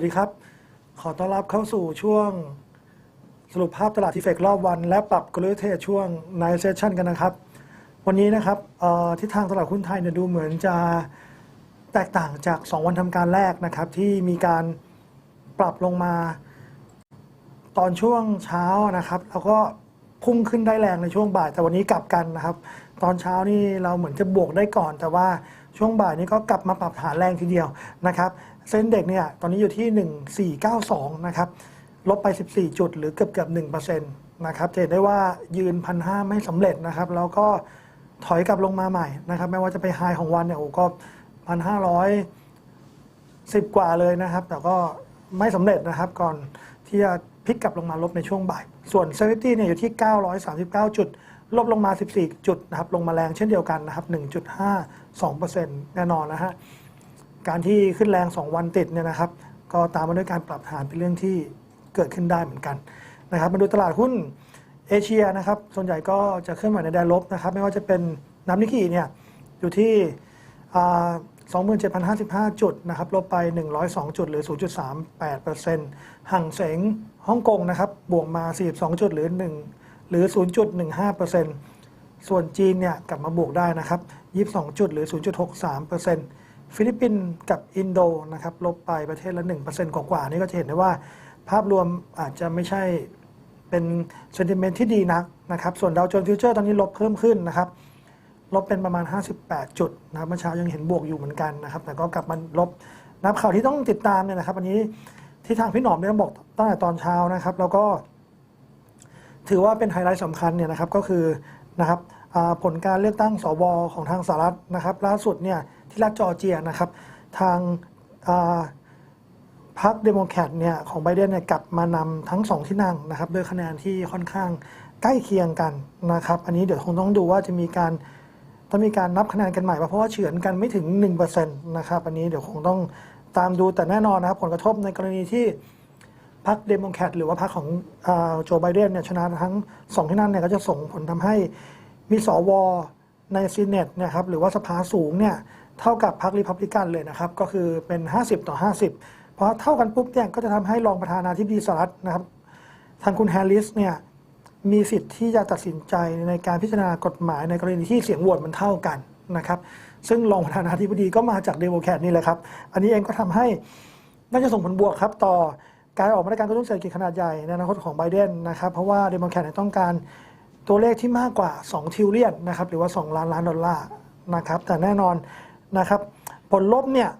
วัสดีครับ ขอต้อนรับเข้าสู่ช่วงสรุปภาพตลาดทีเฟกรอบวัน และปรับกลยุทธ์เทรดช่วง Night Session กันนะครับ วันนี้นะครับทิศทางตลาดหุ้นไทยเนี่ยดูเหมือนจะแตกต่างจาก 2 วันทำการแรกนะครับ ที่มีการปรับลงมา ตอนช่วงเช้านะครับ แล้วก็พุ่งขึ้นได้แรงในช่วงบ่าย แต่วันนี้กลับกันนะครับ ตอนเช้านี่เราเหมือนจะบวกได้ก่อน แต่ว่าช่วงบ่ายนี้ก็กลับมาปรับฐานแรงทีเดียวนะครับ เส้นเด็กเนี่ยตอนนี้อยู่ที่ 1492 นะครับ ลบไป 14 จุดหรือเกือบเกือบ1%นะครับจะเห็นได้ว่ายืนพันห้าไม่สำเร็จนะครับ แล้วก็ถอยกลับลงมาใหม่นะครับ ไม่ว่าจะไปไฮของวันเนี่ยโอ้ก็พันห้าร้อยสิบกว่าเลยนะครับ แต่ก็ไม่สำเร็จนะครับ ก่อนที่จะพลิกกลับลงมาลบในช่วงบ่าย ส่วน s ซ f t y เนี่ยอยู่ที่ 939 จุด ลบลงมา 14 จุดนะครับ ลงมาแรงเช่นเดียวกันนะครับ 1.52%แน่นอนนะฮะ การที่ขึ้นแรง 2 วันติดเนี่ยนะครับ ก็ตามมาด้วยการปรับฐานเป็นเรื่องที่เกิดขึ้นได้เหมือนกันนะครับมาดูตลาดหุ้นเอเชียนะครับ ส่วนใหญ่ก็จะเคลื่อนไหวในแดนลบนะครับ ไม่ว่าจะเป็นน้ำนิกกี้เนี่ยอยู่ที่อ่า27,055 จุดนะครับ ลบไป 102 จุด หรือ 0.38%ห่างเสงฮ่องกงนะครับ บวกมา 42 จุด หรือ 1 หรือ 0.15%ส่วนจีนเนี่ยกลับมาบวกได้นะครับ 22 จุด หรือ 0.63% ฟิลิปปินส์กับอินโดนะครับลบไปประเทศละ 1%กว่าๆนี่ก็จะเห็นได้ว่าภาพรวมอาจจะไม่ใช่เป็นเซนติเมนต์ที่ดีนักนะครับ ส่วนดาวโจนส์ฟิวเจอร์ตอนนี้ลบเพิ่มขึ้นนะครับ ลบเป็นประมาณ 58 จุดนะครับเมื่อเช้ายังเห็นบวกอยู่เหมือนกันนะครับ แต่ก็กลับมาลบนับข่าวที่ต้องติดตามเนี่ยนะครับอันนี้ที่ทางพี่หนอมเนี่ยบอกตั้งแต่ตอนเช้านะครับ แล้วก็ถือว่าเป็นไฮไลท์สำคัญเนี่ยนะครับก็คือนะครับผลการเลือกตั้งสวของทางสหรัฐนะครับ ล่าสุดเนี่ย ที่รัฐจอร์เจียนะครับ ทางพรรคเดโมแครตเนี่ยของไบเดนเนี่ยกลับมานำทั้งสองที่นั่งนะครับด้วยคะแนนที่ค่อนข้างใกล้เคียงกันนะครับ อันนี้เดี๋ยวคงต้องดูว่าจะมีการต้องมีการนับคะแนนกันใหม่เพราะว่าเฉือนกันไม่ถึง1%นะครับอันนี้เดี๋ยวคงต้องตามดูแต่แน่นอนนะครับผลกระทบในกรณีที่พรรคเดโมแครตหรือว่าพรรคของโจไบเดนเนี่ยชนะทั้งสองที่นั่นเนี่ยก็จะส่งผลทำให้มีสวในซีเนตเนี่ยครับหรือว่าสภาสูงเนี่ย เท่ากับพรรครีพับลิกันเลยนะครับ ก็คือเป็น 50 ต่อ 50 เพราะเท่ากันปุ๊บเนี่ยก็จะทำให้รองประธานาธิบดีสหรัฐนะครับทางคุณแฮร์ริสเนี่ยมีสิทธิ์ที่จะตัดสินใจในการพิจารณากฎหมายในกรณีที่เสียงโหวตมันเท่ากันนะครับ ซึ่งรองประธานาธิบดีก็มาจากเดโมแครตนี่แหละครับ อันนี้เองก็ทำให้น่าจะส่งผลบวกครับต่อการออกมาตรการกระตุ้นเศรษฐกิจขนาดใหญ่ในอนาคตของไบเดนนะครับ เพราะว่าเดโมแครตต้องการตัวเลขที่มากกว่า 2 ทิวเลียนนะครับหรือว่า 2 ล้านล้านดอลลาร์นะครับแต่แน่นอน นะครับ ผลลบเนี่ย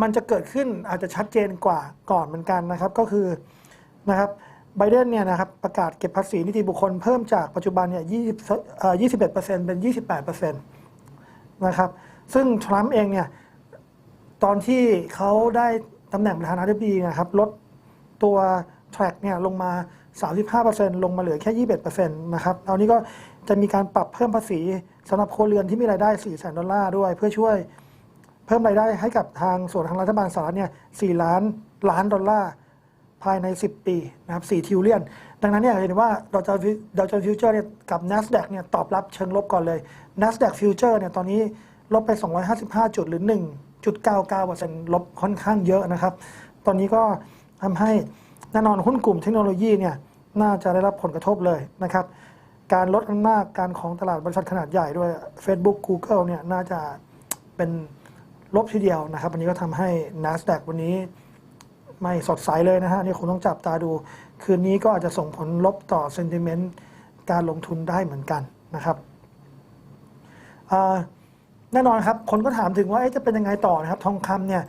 มันจะเกิดขึ้นอาจจะชัดเจนกว่าก่อนเหมือนกันนะครับ ก็คือนะครับไบเดนเนี่ยนะครับประกาศเก็บภาษีนิติบุคคลเพิ่มจากปัจจุบันเนี่ย20เอ่อ21%เป็น 28%นะครับซึ่งทรัมป์เองเนี่ยตอนที่เขาได้ตำแหน่งประธานาธิบดีนะครับลดตัว track เนี่ยลงมา 35%ลงมาเหลือแค่ 21%นะครับตอนนี้ก็ จะมีการปรับเพิ่มภาษีสำหรับครัวเรือนที่มีรายได้4แสนดอลลาร์ด้วย เพื่อช่วยเพิ่มรายได้ให้กับทางส่วนทางรัฐบาลสหรัฐเนี่ย 4 ล้านล้านดอลลาร์ภายใน 10 ปีนะครับ 4 ทิวเลียน ดังนั้นเนี่ยเห็นว่าดาวโจนดาวโจนฟิวเจอร์เนี่ยกับ NASDAQ เนี่ยตอบรับเชิงลบก่อนเลย NASDAQ ฟิวเจอร์เนี่ยตอนนี้ลบไป 255 จุดหรือ 1.99%ลบค่อนข้างเยอะนะครับ ตอนนี้ก็ทำให้แน่นอนหุ้นกลุ่มเทคโนโลยีเนี่ยน่าจะได้รับผลกระทบเลยนะครับ การลดอำนาจการของตลาดบริษัทขนาดใหญ่ด้วย Facebook Google เนี่ยน่าจะเป็นลบทีเดียวนะครับ อันนี้ก็ทำให้ NASDAQ วันนี้ไม่สดใสเลยนะฮะนี่คงต้องจับตาดู คืนนี้ก็อาจจะส่งผลลบต่อเซนติเมนต์การลงทุนได้เหมือนกันนะครับแน่นอนครับ คนก็ถามถึงว่าจะเป็นยังไงต่อนะครับ ทองคำเนี่ย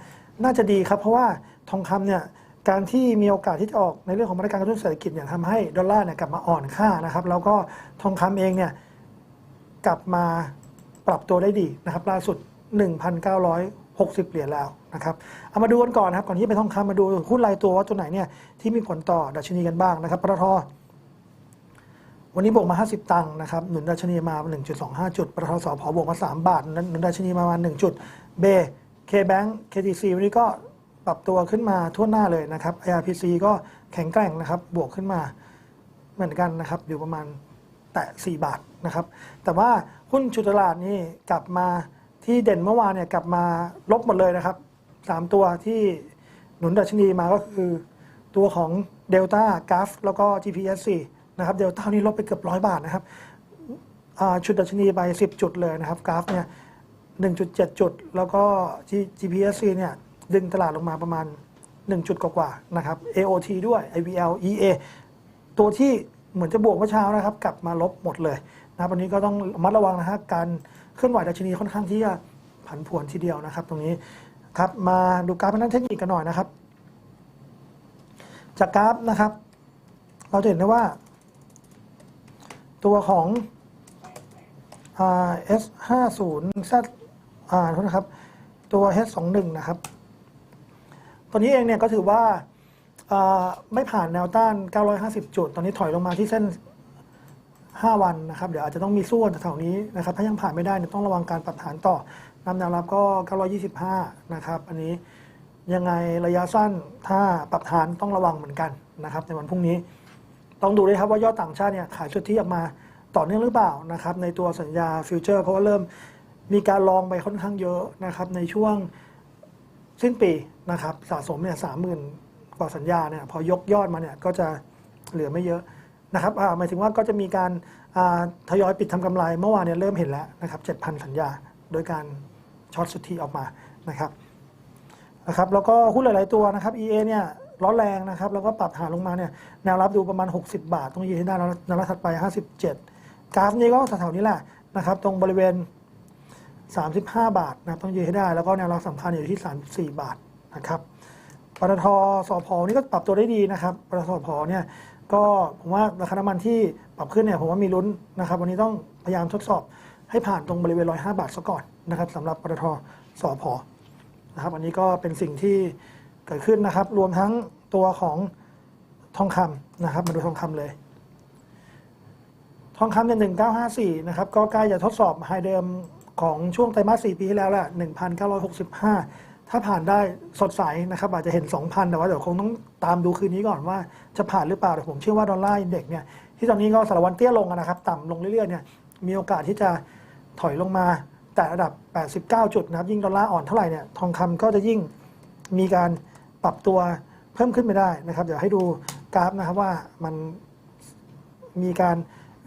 น่าจะดีครับ เพราะว่าทองคำเนี่ย การที่มีโอกาสที่จะออกในเรื่องของมาตรการกระตุ้นเศรษฐกิจเนี่ยทำให้ดอลลาร์เนี่ยกลับมาอ่อนค่านะครับ แล้วก็ทองคำเองเนี่ยกลับมาปรับตัวได้ดีนะครับ ล่าสุด 1,960 เหรียญแล้วนะครับ เอามาดูกันก่อนนะครับ ก่อนที่จะไปทองคำมาดูหุ้นรายตัวว่าตัวไหนเนี่ยที่มีผลต่อดัชนีกันบ้างนะครับปตทวันนี้บวกมา 50 ตังค์นะครับ หนุนดัชนีมา 1.25 จุดปตทสพบวกมา 3 บาท หนุนดัชนีมาประมาณ1จุด เบ K-Bank KTC วันนี้ก็ ปรับตัวขึ้นมาทั่วหน้าเลยนะครับ IRPC ก็แข็งแกร่งนะครับ บวกขึ้นมาเหมือนกันนะครับ อยู่ประมาณแตะ 4 บาทนะครับ แต่ว่าหุ้นชุดตลาดนี่กลับมาที่เด่นเมื่อวานเนี่ยกลับมาลบหมดเลยนะครับ 3 ตัวที่หนุนดัชนีมาก็คือตัวของเดลต้ากราฟแล้วก็ GPSC นะครับเดลต้านี่ลบไปเกือบร้อยบาทนะครับชุดดัชนีไป 10 จุดเลยนะครับ กราฟเนี่ย1.7 จุด แล้วก็ G- GPSC เนี่ย ดึงตลาดลงมาประมาณ 1 จุดกว่าๆนะครับ AOT ด้วย IVL EA ตัวที่เหมือนจะบวกเมื่อเช้านะครับ กลับมาลบหมดเลยนะครับวันนี้ก็ต้องระมัดระวังนะฮะการเคลื่อนไหวดัชนีค่อนข้างที่จะผันผวนทีเดียวนะครับ ตรงนี้ครับมาดูกราฟทางด้นเทคนิคกันหน่อยนะครับ จากกราฟนะครับ เราจะเห็นได้ว่า ตัวของ S 5 0 Z อ่าโทษนะครับ ตัว H 2 1 นะครับ ตัวนี้เองเนี่ยก็ถือว่าไม่ผ่านแนวต้าน 950 จุด ตอนนี้ถอยลงมาที่เส้น 5 วันนะครับ เดี๋ยวอาจจะต้องมีสู้กันแถวนี้นะครับ ถ้ายังผ่านไม่ได้เนี่ยต้องระวังการปรับฐานต่อนำแนวรับก็ 925 นะครับ อันนี้ยังไงระยะสั้นถ้าปรับฐานต้องระวังเหมือนกันนะครับ ในวันพรุ่งนี้ ต้องดูด้วยครับว่ายอดต่างชาติเนี่ยขายสุทธิออกมาต่อเนื่องหรือเปล่านะครับ ในตัวสัญญาฟิวเจอร์เพราะว่าเริ่มมีการลองไปค่อนข้างเยอะนะครับในช่วง สิ้นปีนะครับสะสมเนี่ยสามหมื่นกว่าสัญญาเนี่ยพอยกยอดมาเนี่ยก็จะเหลือไม่เยอะนะครับหมายถึงว่าก็จะมีการทยอยปิดทำกำไรเมื่อวานเนี่ยเริ่มเห็นแล้วนะครับ7,000สัญญา โดยการช็อตสุทธิออกมานะครับนะครับแล้วก็หุ้นหลาย ๆ ตัวนะครับ EA เนี่ยร้อนแรงนะครับแล้วก็ปรับฐานลงมาเนี่ยแนวรับดูประมาณ 60 บาทต้องยืนให้ได้แล้วแนวรับถัดไป 57 กราฟนี้ก็แถวๆนี้แหละนะครับตรงบริเวณ 35 บาทนะต้องยืนให้ได้ แล้วก็แนวรับสำคัญอยู่ที่ 34 บาทนะครับปตทสพนี่ก็ปรับตัวได้ดีนะครับปตทสพเนี่ยก็ผมว่าราคาน้ำมันที่ปรับขึ้นเนี่ยผมว่ามีลุ้นนะครับ วันนี้ต้องพยายามทดสอบให้ผ่านตรงบริเวณ 105 บาทซะก่อนนะครับสำหรับปตทสพนะครับ อันนี้ก็เป็นสิ่งที่เกิดขึ้นนะครับ รวมทั้งตัวของทองคำนะครับ มาดูทองคำเลย ทองคำเนี่ยหนึ่งเก้าห้าสี่นะครับ ก็ใกล้จะทดสอบไฮเดิม ของช่วงไตรมาสสี่ปีที่แล้วแหละหนึ่งพันเก้าร้อยหกสิบห้าถ้าผ่านได้สดใสนะครับอาจจะเห็น 2,000 แต่ว่าเดี๋ยวคงต้องตามดูคืนนี้ก่อนว่าจะผ่านหรือเปล่าแต่ผมเชื่อว่าดอลลาร์อินเด็กซ์เนี่ยที่ตอนนี้ก็สารวันเตี้ยลงนะครับต่ำลงเรื่อยๆเนี่ยมีโอกาสที่จะถอยลงมาแต่ระดับ 89 จุดนะครับยิ่งดอลลาร์อ่อนเท่าไหร่เนี่ยทองคำก็จะยิ่งมีการปรับตัวเพิ่มขึ้นไปได้นะครับ เดี๋ยวให้ดูกราฟนะครับว่ามันมีการ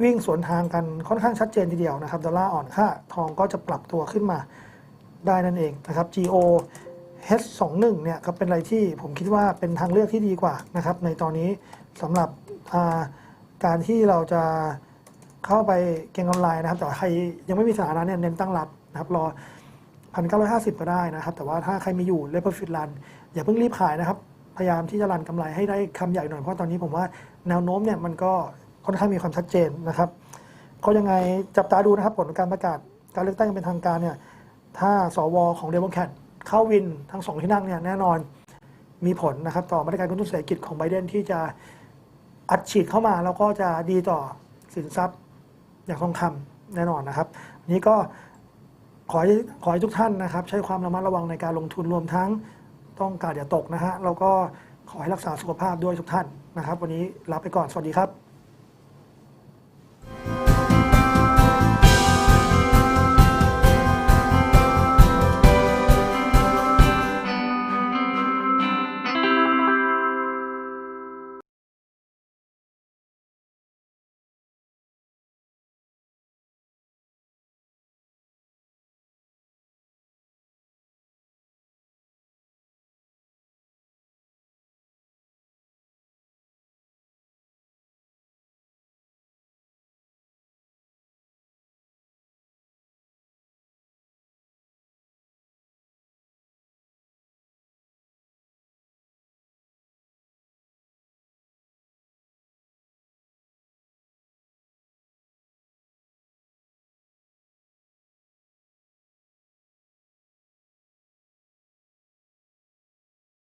วิ่งสวนทางกันค่อนข้างชัดเจนทีเดียวนะครับดอลลาร์อ่อนค่าทองก็จะปรับตัวขึ้นมาได้นั่นเองนะครับ GO H21 เนี่ยก็เป็นอะไรที่ผมคิดว่าเป็นทางเลือกที่ดีกว่านะครับ ในตอนนี้สำหรับาการที่เราจะเข้าไปเก็งกำไรนะครับ แต่ใครยังไม่มีสถานะเนี่ยเน้นตั้งรับนะครับรอพันเก้าร้อยห้าสิบก็ได้นะครับ แต่ว่าถ้าใครมีอยู่เลเวอร์ฟิตรันอย่าเพิ่งรีบขายนะครับ พยายามที่จะรันกำไรให้ได้คำใหญ่หน่อยเพราะตอนนี้ผมว่าแนวโน้มเนี่ยมันก็ ค่อนข้างมีความชัดเจนนะครับ ก็ยังไงจับตาดูนะครับผลการประกาศการเลือกตั้งอย่างเป็นทางการเนี่ยถ้าสวของเดโมแครตเข้าวินทั้งสองที่นั่งเนี่ยแน่นอนมีผลนะครับ ต่อมาตรการกระตุ้นเศรษฐกิจของไบเดนที่จะอัดฉีดเข้ามาแล้วก็จะดีต่อสินทรัพย์อย่างทองคำแน่นอนนะครับนนี้ก็ขอให้ขอให้ทุกท่านนะครับ ใช้ความระมัดระวังในการลงทุนรวมทั้งต้องการอย่าตกนะฮะแล้วก็ขอให้รักษาสุขภาพด้วยทุกท่านนะครับ วันนี้ลาไปก่อนสวัสดีครับ